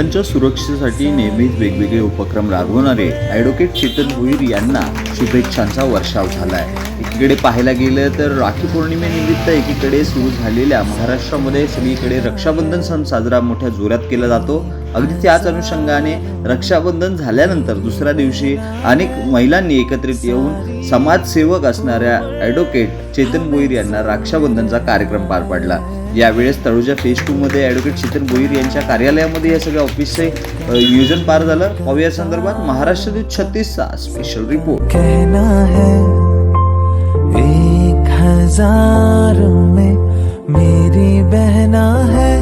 महिलांच्या सुरक्षेसाठी नेहमीच वेगवेगळे उपक्रम राबवणारे ॲडव्होकेट चेतन भोईर यांना शुभेच्छांचा वर्षाव झाला आहे एकीकडे पाहायला गेलं तर राखी पौर्णिमेनिमित्त एकीकडे सुरू झालेल्या महाराष्ट्रामध्ये सगळीकडे रक्षाबंधन सण साजरा मोठ्या जोरात केला जातो. अगदी त्याच अनुषंगाने रक्षाबंधन झाल्यानंतर दुसऱ्या दिवशी अनेक महिलांनी एकत्रित येऊन समाजसेवक असणाऱ्या ॲडव्होकेट चेतन भोईर यांना रक्षाबंधनचा कार्यक्रम पार पाडला. यावेळेस तळुजा फेज टू मध्ये ॲडव्होकेट चेतन भोईर यांच्या कार्यालयामध्ये या सगळ्या ऑफिसचे नियोजन पार झालं. पाहूया या संदर्भात महाराष्ट्र दूत छत्तीसचा स्पेशल रिपोर्ट कहना है एक हजार में मेरी बहना है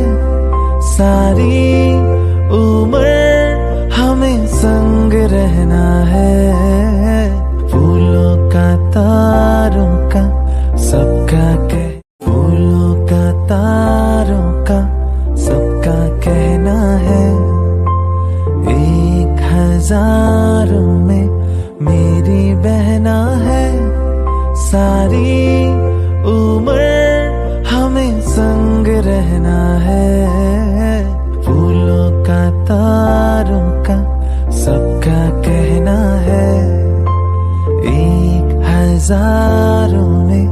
सारी कहना है एक हज़ारों में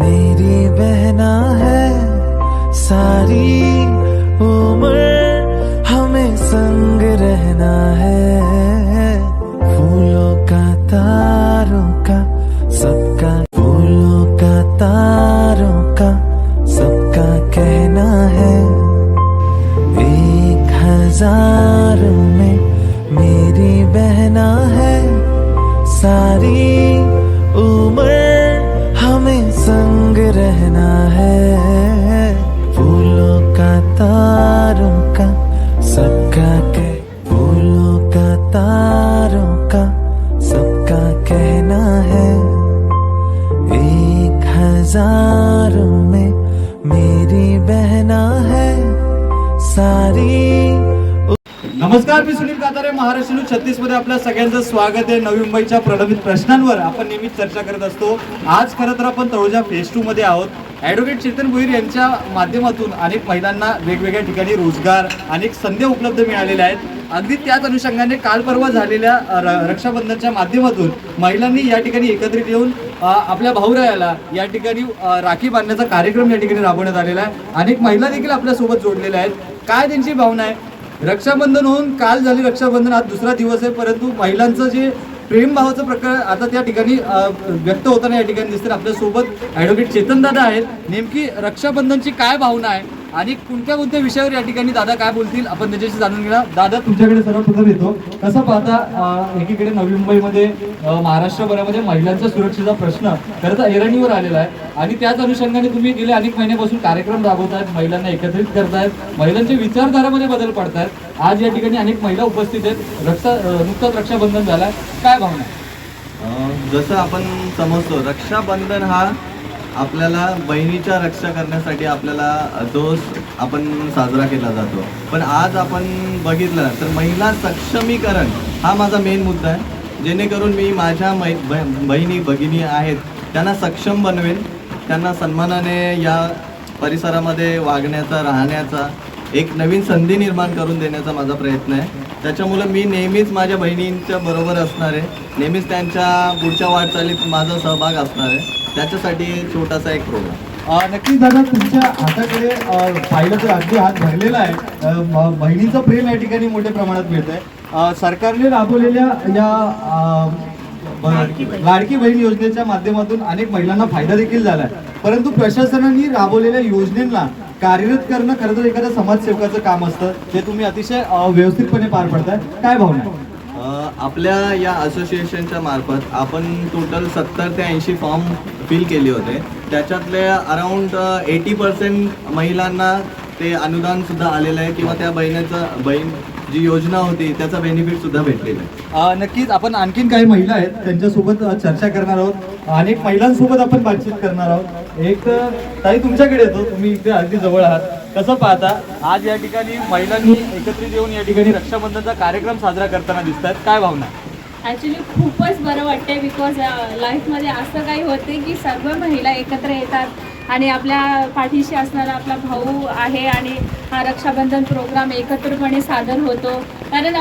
मेरी बहना है सारी उम्र संग रहना है। फूलों का तारों का, सबका कह, फूलों का तारों का, सबका कहना है। एक हज़ारों में मेरी बहना है, सारी नमस्कार मी सुनील कातारे महाराष्ट्र न्यूज छत्तीसमध्ये आपल्या सगळ्यांचं स्वागत आहे. नवी मुंबईच्या प्रलंबित प्रश्नांवर आपण नेहमीच चर्चा करत असतो. आज खरं तर आपण तळोजा फेज टू मध्ये आहोत. ॲडव्होकेट चेतन भोईर यांच्या माध्यमातून अनेक महिलांना वेगवेगळ्या ठिकाणी रोजगार अनेक संधी उपलब्ध मिळालेल्या आहेत. अगदी त्याच अनुषंगाने काल परवा झालेल्या र- रक्षाबंधनच्या माध्यमातून महिलांनी या ठिकाणी एकत्रित येऊन आपल्या भाऊरायाला या ठिकाणी राखी बांधण्याचा कार्यक्रम या ठिकाणी राबवण्यात आलेला आहे. अनेक महिला देखील आपल्यासोबत जोडलेल्या आहेत. काय त्यांची भावना आहे? रक्षाबंधन होऊन काल झाली रक्षाबंधन आज दुसरा दिवस आहे परंतु महिलांचं जे प्रेमभावाचं प्रकार आता त्या ठिकाणी व्यक्त होताना या ठिकाणी दिसतं आपल्यासोबत ॲडव्होकेट चेतन दादा आहेत. नेमकी रक्षाबंधनची काय भावना आहे? आणि कोणत्या कोणत्या विषयावर या ठिकाणी दादा काय बोलतील आपण त्याच्याशी जाणून घेणार. दादा तुमच्याकडे सर्वप्रथम येतो. कसं पाहता एकीकडे नवी मुंबईमध्ये महाराष्ट्रभरामध्ये महिलांच्या सुरक्षेचा प्रश्न खरं तर ऐरणीवर आलेला आहे. आणि त्याच अनुषंगाने तुम्ही गेले अनेक महिन्यापासून कार्यक्रम राबवतायत महिलांना एकत्रित करतायत महिलांच्या विचारधारामध्ये बदल पडतायत. आज या ठिकाणी अनेक महिला उपस्थित आहेत. रक्षा अ, नुकताच रक्षाबंधन झालाय. काय भावना जसं आपण समजतो रक्षाबंधन हा आपल्याला बहिणीच्या रक्षा करण्यासाठी आपल्याला जो आपण साजरा केला जातो. पण आज आपण बघितलं तर महिला सक्षमीकरण हा माझा मेन मुद्दा आहे. जेणेकरून मी माझ्या मै भ बहिणी भगिनी आहेत त्यांना सक्षम बनवेन. त्यांना सन्मानाने या परिसरामध्ये वागण्याचा राहण्याचा एक नवीन संधी निर्माण करून देण्याचा माझा प्रयत्न आहे. त्याच्यामुळं मी नेहमीच माझ्या बहिणींच्या बरोबर असणार आहे. नेहमीच त्यांच्या पुढच्या वाटचालीत माझा सहभाग असणार आहे. त्याच्यासाठी छोटासा एक प्रोग्राम नक्कीच दादा तुमच्या हाताकडे पाहिलं तर अगदी हात भरलेला आहे. बहिणीचं प्रेम या ठिकाणी मोठ्या प्रमाणात मिळत आहे सरकारने राबवलेल्या या लाडकी बहीण. योजनेच्या माध्यमातून अनेक महिलांना फायदा देखील झाला आहे परंतु प्रशासनाने राबवलेल्या योजनेला कार्यरत करणं खरं तर एखाद्या समाजसेवकाचं काम असतं. ते तुम्ही अतिशय व्यवस्थितपणे पार पडताय. काय भावना आपल्या या असोसिएशनच्या मार्फत आपण टोटल सत्तर ते ऐंशी फॉर्म फिल केले होते. त्याच्यातले अराऊंड एटी पर्सेंट महिलांना ते अनुदानसुद्धा आलेलं आहे किंवा त्या बहिणीचं बहीण जी योजना होती त्याचा बेनिफिटसुद्धा भेटलेला आहे. नक्कीच आपण आणखीन काही महिला आहेत त्यांच्यासोबत चर्चा करणार आहोत अनेक महिलांसोबत आपण बातचीत करणार आहोत. एक ताई तुमच्याकडे येतो तुम्ही इथे अगदी जवळ आहात. कसं पाहता आज या ठिकाणी महिलांनी एकत्रित येऊन या ठिकाणी रक्षाबंधनचा कार्यक्रम साजरा करताना दिसतात. काय भावना? आहे? ॲक्च्युली खूपच बरं वाटते बिकॉज लाईफमध्ये असं काही होते की सर्व महिला एकत्र येतात आणि आपल्या पाठीशी असणारा आपला भाऊ आहे आणि हा रक्षाबंधन प्रोग्राम एकत्रपणे सादर होतो. कारण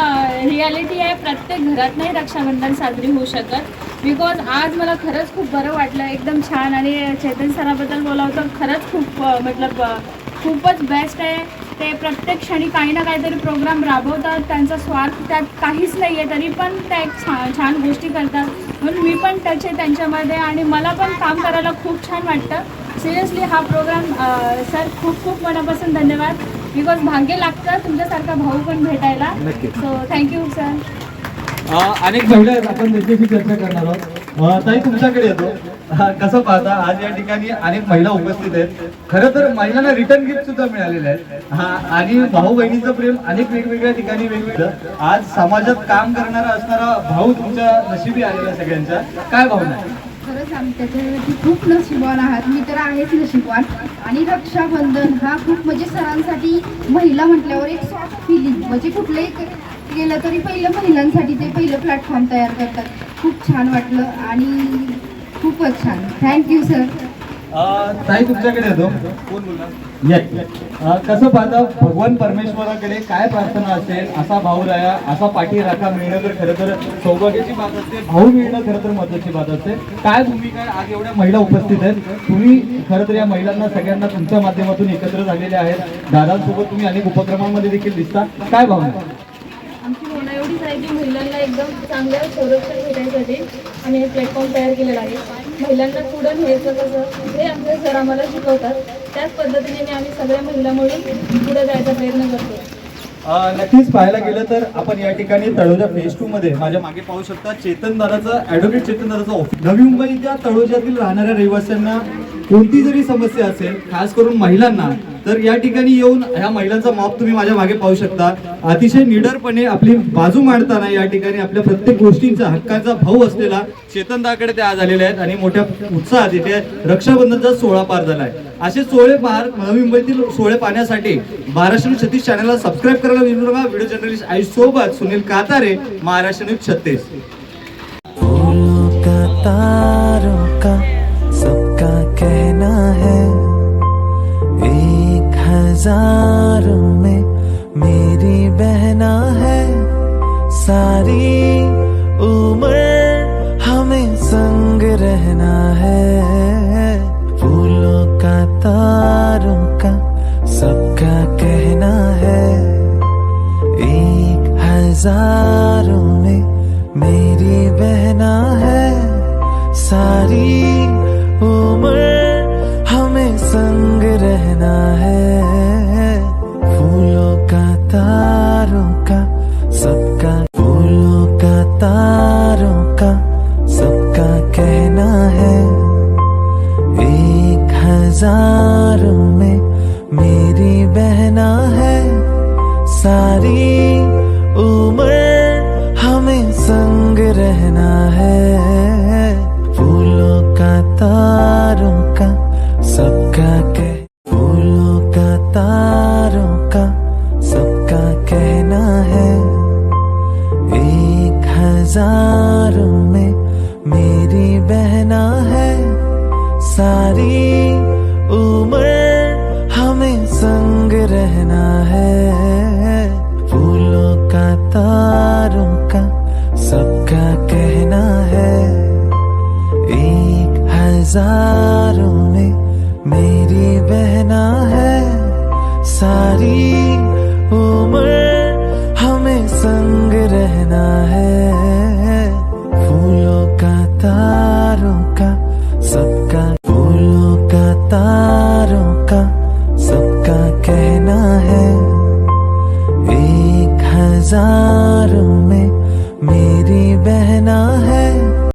रियालिटी आहे प्रत्येक घरात नाही रक्षाबंधन साजरी होऊ शकत. बिकॉज आज मला खरंच खूप बरं वाटलं. एकदम छान. आणि चेतन सराबद्दल बोलावं तर खरंच खूप मतलब खूपच बेस्ट आहे. ते प्रत्येक क्षणी काही ना काहीतरी प्रोग्राम राबवतात. त्यांचा स्वार्थ त्यात काहीच नाही आहे तरी पण त्या एक छान छान गोष्टी करतात. म्हणून मी पण टच आहे त्यांच्यामध्ये आणि मला पण काम करायला खूप छान वाटतं. सिरियसली हा प्रोग्राम सर खूप खूप मनापासून धन्यवाद. बिकॉज भाग्य लागतं तुमच्यासारखा भाऊ पण भेटायला. सो थँक्यू सर अनेक आपण त्यांच्याशी चर्चा करणार आहोत. ताई तुमच्याकडे येतो. कसं पाहता आज या ठिकाणी अनेक महिला उपस्थित आहेत. खरं तर महिलांना रिटर्न गिफ्ट सुद्धा मिळालेले आहेत. हा आणि भाऊ बहिणीचं प्रेम अनेक वेगवेगळ्या ठिकाणी वेगवेगळं. आज समाजात काम करणारा असणारा भाऊ तुमच्या नशिबी आलेला सगळ्यांच्या. काय भावना आहे? खरंच आम्ही खूप नशिबवान आहात. मी तर आहेच नशिबवान. आणि रक्षाबंधन हा खूप म्हणजे सरांसाठी महिला म्हटल्यावर एक सॉफ्ट फिलिंग म्हणजे कुठलंही गेलं तरी पहिलं महिलांसाठी ते पहिलं प्लॅटफॉर्म तयार करतात. खूप छान वाटलं आणि खूपच छान. थँक्यू सर अ, ताई तुमच्याकडे येतो. कोण बोलणार? कसं पाहता भगवान परमेश्वराकडे काय प्रार्थना असेल असा भाऊ राया असा पाठी राखा मिळणं तर खरं तर सौभाग्याची बात असते भाऊ मिळणं खरं तर महत्वाची बात असते. काय भूमिका आहे? आज एवढ्या महिला उपस्थित आहेत. तुम्ही खरं तर या महिलांना सगळ्यांना तुमच्या माध्यमातून एकत्र झालेले आहेत. दादांसोबत तुम्ही अनेक उपक्रमांमध्ये देखील दिसता. काय भावना आहे? आमची भावना एवढीच आहे की महिलांना एकदम चांगलं संरक्षण भेटायसाठी आम्ही हे प्लॅटफॉर्म तयार केलेला आहे. महिलांना पुढं न्यायचं कसं? हे आमचे सर आम्हाला शिकवतात. त्याच पद्धतीने आम्ही सगळ्या महिला मिळून पुढे जायचा प्रयत्न करतो. नक्कीच पाहायला गेलं तर आपण या ठिकाणी तळोजा फेज टू मध्ये माझ्या मागे पाहू शकता चेतन दादाचं ऍडव्होकेट चेतन दादाचं ऑफिस नवी मुंबईच्या तळोजातील राहणाऱ्या रहिवाशांना कोणती जरी समस्या असेल खास करून महिलांना तर या ठिकाणी येऊन ह्या महिलांचा माप तुम्ही माझ्या मागे पाहू शकता. अतिशय निडरपणे आपली बाजू मांडताना या ठिकाणी आपल्या प्रत्येक गोष्टींचा हक्काचा भाऊ असलेला चेतन दादाकडे ते आज आलेले आहेत आणि मोठ्या उत्साहात इथे रक्षाबंधनचा सोहळा पार झाला आहे असे सोहळे पार नवी मुंबईतील सोहळे पाहण्यासाठी महाराष्ट्र न्यूज छत्तीस चॅनलला सबस्क्राईब करायला विसरू नका. व्हिडिओ जर्नलिस्ट आई सोबत सुनील कातारे महाराष्ट्र न्यूज छत्तीस. हज़ारों में मेरी बहना है। सारी उम्र हमें संग रहना है। फूलों का, तारों का सबका कहना है। एक हज़ारों में मेरी बहना है। सारी उम्र इंतजार में मेरी बहना है सारी